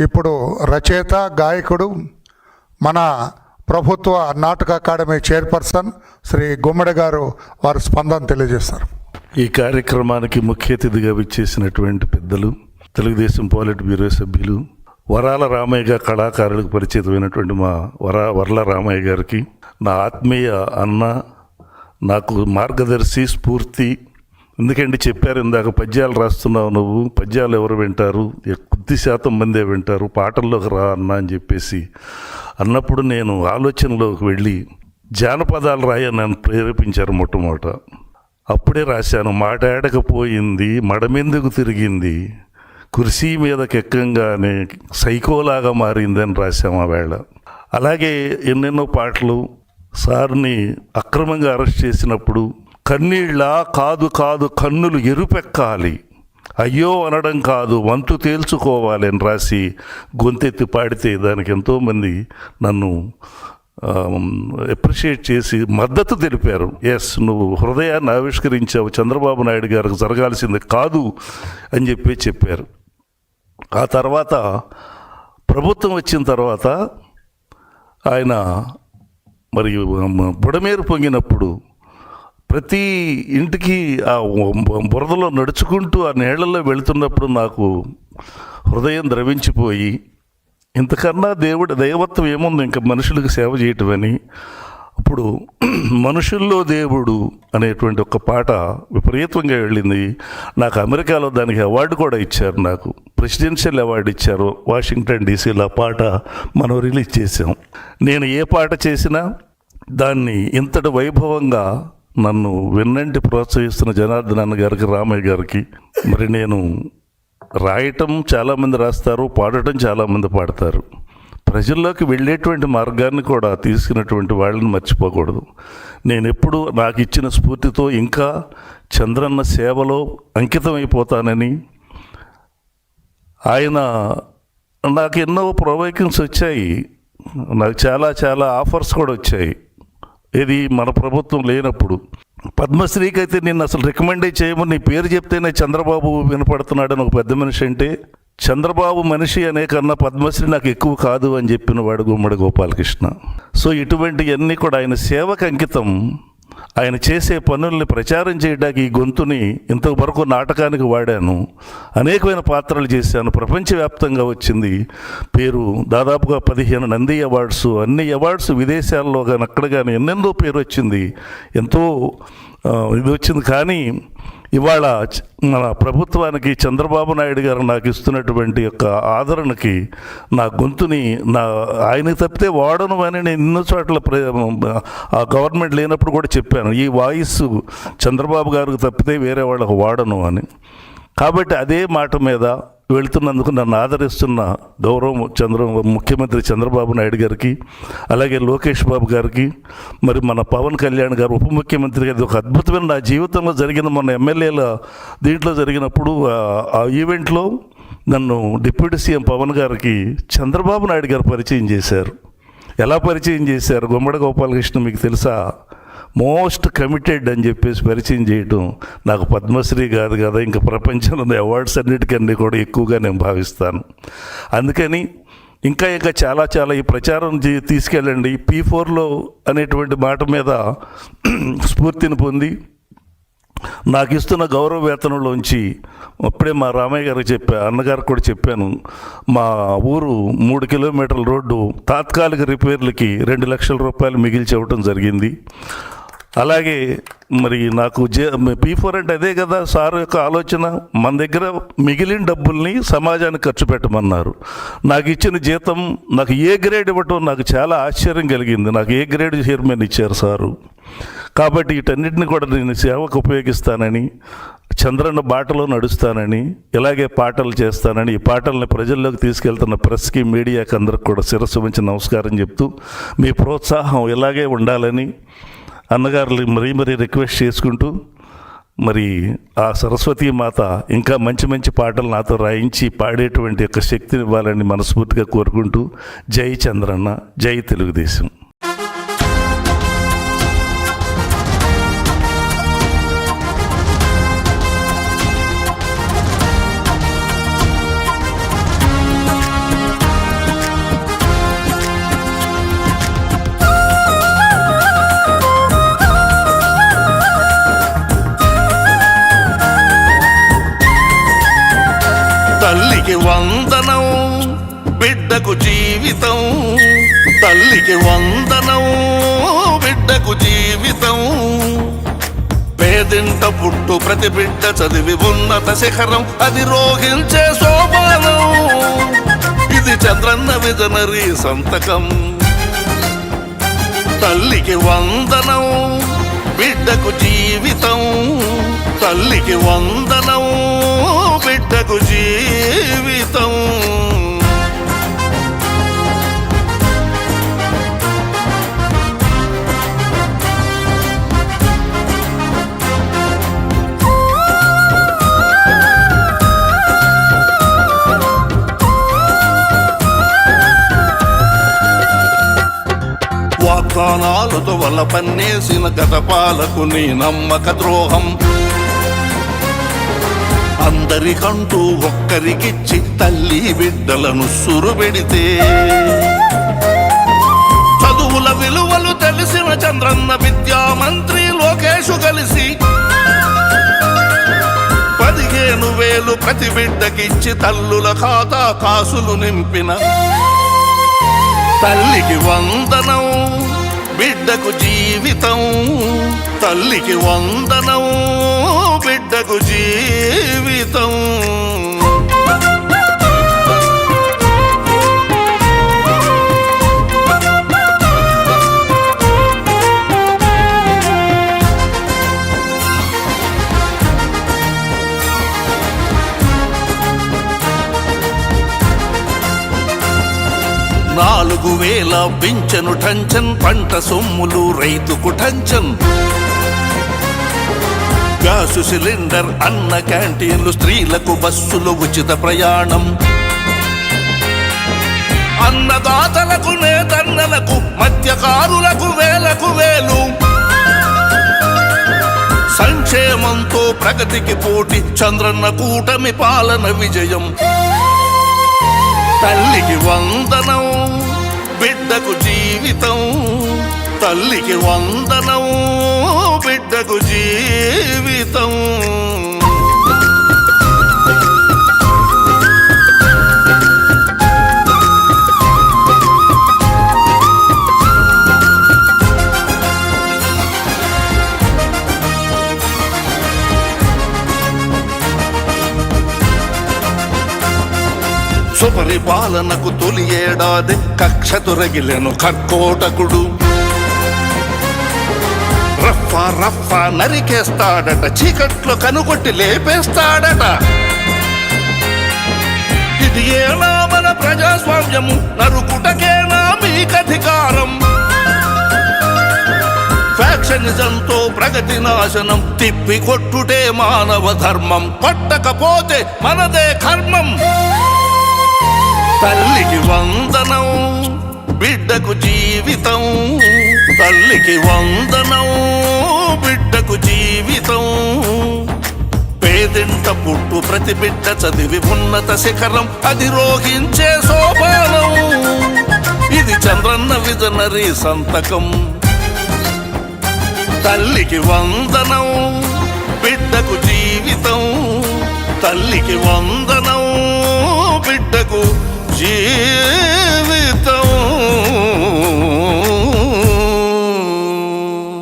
ఇప్పుడు రచయిత గాయకుడు మన ప్రభుత్వ నాటక అకాడమీ చైర్పర్సన్ శ్రీ గుమ్మడి గారు వారి స్పందన తెలియజేస్తారు. ఈ కార్యక్రమానికి ముఖ్య అతిథిగా విచ్చేసినటువంటి పెద్దలు తెలుగుదేశం పాలిట్ బ్యూరో సభ్యులు వరాల రామయ్య కళాకారులకు పరిచితమైనటువంటి మా వర వరల రామయ్య గారికి నా ఆత్మీయ అన్న నాకు మార్గదర్శి స్ఫూర్తి ఎందుకంటే చెప్పారు ఇందాక పద్యాలు రాస్తున్నావు నువ్వు పద్యాలు ఎవరు వింటారు? కొద్ది శాతం మందే వింటారు. పాటల్లోకి రా అన్న అని చెప్పేసి అన్నప్పుడు నేను ఆలోచనలోకి వెళ్ళి జానపదాలు రాయని నన్ను ప్రేరేపించారు మొట్టమొదట. అప్పుడే రాశాను మాటాడకపోయింది మడమెందుకు తిరిగింది? కుర్సీ మీద కెక్కంగానే సైకోలాగా మారిందని రాశాం ఆ వేళ. అలాగే ఎన్నెన్నో పాటలు సార్ని అక్రమంగా అరెస్ట్ చేసినప్పుడు కన్నీళ్ళ కాదు కాదు కన్నులు ఎరుపెక్కాలి. అయ్యో అనడం కాదు వంతు తేల్చుకోవాలి అని రాసి గొంతెత్తి పాడితే దానికి ఎంతోమంది నన్ను అప్రిషియేట్ చేసి మద్దతు తెలిపారు. ఎస్ నువ్వు హృదయాన్ని ఆవిష్కరించావు చంద్రబాబు నాయుడు గారికి జరగాల్సింది కాదు అని చెప్పి చెప్పారు. ఆ తర్వాత ప్రభుత్వం వచ్చిన తర్వాత ఆయన మరి బుడమేరు పొంగినప్పుడు ప్రతి ఇంటికి ఆ బురదలో నడుచుకుంటూ ఆ నీళ్ళలో వెళుతున్నప్పుడు నాకు హృదయం ద్రవించిపోయి ఇంతకన్నా దేవుడు దైవత్వం ఏముంది ఇంకా మనుషులకు సేవ చేయటమని? అప్పుడు మనుషుల్లో దేవుడు అనేటువంటి ఒక పాట విపరీతంగా వెళ్ళింది. నాకు అమెరికాలో దానికి అవార్డు కూడా ఇచ్చారు నాకు. ప్రెసిడెన్షియల్ అవార్డు ఇచ్చారు. వాషింగ్టన్ డీసీలో ఆ పాట మనం రిలీజ్ చేసాం నేను ఏ పాట చేసినా దాన్ని ఇంతటి వైభవంగా నన్ను వెన్నంటి ప్రోత్సహిస్తున్న జనార్దన్ అన్న గారికి రామయ్య గారికి మరి నేను రాయటం చాలామంది రాస్తారు పాడటం చాలామంది పాడతారు. ప్రజల్లోకి వెళ్ళేటువంటి మార్గాన్ని కూడా తీసుకున్నటువంటి వాళ్ళని మర్చిపోకూడదు. నేను ఎప్పుడు నాకు ఇచ్చిన స్ఫూర్తితో ఇంకా చంద్రన్న సేవలో అంకితమైపోతానని ఆయన నాకు ఎన్నో ప్రొవైకింగ్స్ వచ్చాయి నాకు చాలా చాలా ఆఫర్స్ కూడా వచ్చాయి. ఇది మన ప్రభుత్వం లేనప్పుడు. పద్మశ్రీకి అయితే నేను అసలు రికమెండే చేయమని నీ పేరు చెప్తేనే చంద్రబాబు వినపడుతున్నాడని ఒక పెద్ద మనిషి అంటే చంద్రబాబు మనిషి అనే కన్నా పద్మశ్రీ నాకు ఎక్కువ కాదు అని చెప్పిన వాడు గుమ్మడి గోపాలకృష్ణ. సో ఇటువంటివన్నీ కూడా ఆయన సేవకు అంకితం. ఆయన చేసే పనుల్ని ప్రచారం చేయడానికి ఈ గొంతుని ఇంతవరకు నాటకానికి వాడాను. అనేకమైన పాత్రలు చేశాను. ప్రపంచవ్యాప్తంగా వచ్చింది. పేరు దాదాపుగా పదిహేను నంది అవార్డ్స్ అన్ని అవార్డ్స్ విదేశాల్లో కానీ అక్కడ కానీ ఎన్నెందో పేరు వచ్చింది. ఎంతో ఇది వచ్చింది. కానీ ఇవాళ మన ప్రభుత్వానికి చంద్రబాబు నాయుడు గారు నాకు ఇస్తున్నటువంటి యొక్క ఆదరణకి నా గొంతుని నా ఆయనకి తప్పితే వాడను అని నేను ఎన్నో చోట్ల ఆ గవర్నమెంట్ లేనప్పుడు కూడా చెప్పాను. ఈ వాయిస్ చంద్రబాబు గారికి తప్పితే వేరే వాళ్ళకు వాడను అని. కాబట్టి అదే మాట మీద వెళ్తున్నందుకు నన్ను ఆదరిస్తున్న గౌరవం చంద్ర ముఖ్యమంత్రి చంద్రబాబు నాయుడు గారికి అలాగే లోకేష్ బాబు గారికి మరి మన పవన్ కళ్యాణ్ గారు ఉప ముఖ్యమంత్రి గారి ఒక అద్భుతమైన నా జీవితంలో జరిగిన మన ఎమ్మెల్యేల దీంట్లో జరిగినప్పుడు ఆ- ఆ ఈవెంట్లో నన్ను డిప్యూటీ సీఎం పవన్ గారికి చంద్రబాబు నాయుడు గారు పరిచయం చేశారు. ఎలా పరిచయం చేశారు? గుమ్మడి గోపాలకృష్ణ మీకు తెలుసా? మోస్ట్ కమిటెడ్ అని చెప్పేసి పరిచయం చేయటం నాకు పద్మశ్రీ కాదు కదా ఇంకా ప్రపంచంలో అవార్డ్స్ అన్నిటికన్నీ కూడా ఎక్కువగా నేను భావిస్తాను. అందుకని ఇంకా ఇంకా చాలా చాలా ఈ ప్రచారం తీసుకెళ్ళండి. పీ ఫోర్లో అనేటువంటి మాట మీద స్ఫూర్తిని పొంది నాకు ఇస్తున్న గౌరవ వేతనంలోంచి అప్పుడే మా రామయ్య గారికి చెప్పా అన్నగారికి కూడా చెప్పాను. మా ఊరు మూడు కిలోమీటర్ల రోడ్డు తాత్కాలిక రిపేర్లకి రెండు లక్షల రూపాయలు మిగిల్చి ఇవ్వటం జరిగింది. అలాగే మరి నాకు జే పీ ఫోర్ అంటే అదే కదా సార్ యొక్క ఆలోచన. మన దగ్గర మిగిలిన డబ్బుల్ని సమాజానికి ఖర్చు పెట్టమన్నారు. నాకు ఇచ్చిన జీతం నాకు ఏ గ్రేడ్ ఇవ్వటం నాకు చాలా ఆశ్చర్యం కలిగింది. నాకు ఏ గ్రేడ్ చైర్మన్ ఇచ్చారు సారు? కాబట్టి వీటన్నిటిని కూడా నేను సేవకు ఉపయోగిస్తానని చంద్రన్న బాటలో నడుస్తానని ఇలాగే పాటలు చేస్తానని ఈ పాటల్ని ప్రజల్లోకి తీసుకెళ్తున్న ప్రెస్కి మీడియాకి అందరికి కూడా శిరస్సు మంచి నమస్కారం చెప్తూ మీ ప్రోత్సాహం ఇలాగే ఉండాలని అన్నగారులు మరీ మరీ రిక్వెస్ట్ చేసుకుంటూ మరి ఆ సరస్వతీ మాత ఇంకా మంచి మంచి పాటలు నాతో రాయించి పాడేటువంటి యొక్క శక్తిని ఇవ్వాలని మనస్ఫూర్తిగా కోరుకుంటూ జై చంద్రన్న జై తెలుగుదేశం. వందనం బిడ్డకు జీవితం. తల్లికి వందనం బిడ్డకు జీవితం. పేదింట పుట్టు ప్రతి బిడ్డ చదివి ఉన్నత శిఖరం అది రోహించే సోపానం ఇది చంద్రన్న విజనరీ సంతకం. తల్లికి వందనం బిడ్డకు జీవితం. తల్లికి వందనం నాకు జీవితం. వాగ్దానాలతో వల్ల పన్నేసిన గత పాలకు నీ నమ్మక ద్రోహం. అందరికంటూ ఒక్కరికిచ్చి తల్లి బిడ్డలను సురుబెడితే చదువుల విలువలు తెలిసిన చంద్రన్న విద్యా మంత్రి లోకేషు కలిసి పదిహేను వేలు ప్రతి బిడ్డకిచ్చి తల్లుల ఖాతా కాసులు నింపిన. తల్లికి వందనం బిడ్డకు జీవితం. తల్లికి వందనం. నాకు జీవితం. నాలుగు వేల పింఛను టంచన్ పంట సొమ్ములు రైతుకు టంచన్ గ్యాసు సిలిండర్ అన్న క్యాంటీన్లు స్త్రీలకు బస్సులు ఉచిత ప్రయాణం. అన్నదాతలకు నేతన్నలకు మధ్యకారులకు వేలకు వేలు. సంక్షేమంతో ప్రగతికి పోటీ చంద్రన్న కూటమి పాలన విజయం. తల్లికి వందనం బిడ్డకు జీవితం. తల్లికి వందనం. బిడ్డకు జీవితం. సుపరిపాలనకు తొలి ఏడాది కక్ష తొరగిలను కర్కోటకుడు. రఫా రఫా నరికేస్తాడట చీకట్లో కనుగొట్టి లేపేస్తాడట. ఇది ఏనా మన ప్రజాస్వామ్యము నరుకుటకేనా మీకధికారం ఫ్యాక్షనిజంతో ప్రగతి నాశనం తిప్పి కొట్టుటే మానవ ధర్మం కొట్టకపోతే మనదే కర్మం. తల్లికి వందనం బిడ్డకు జీవితం. తల్లికి వందనం బిడ్డకు జీవితం. పేదింట పుట్టు ప్రతి బిడ్డ చదివి ఉన్నత శిఖరం అది రోగించే సోపానం. ఇది చంద్రన్న విజనరీ సంతకం. తల్లికి వందనం బిడ్డకు జీవితం. తల్లికి వందనం బిడ్డకు జీవితం.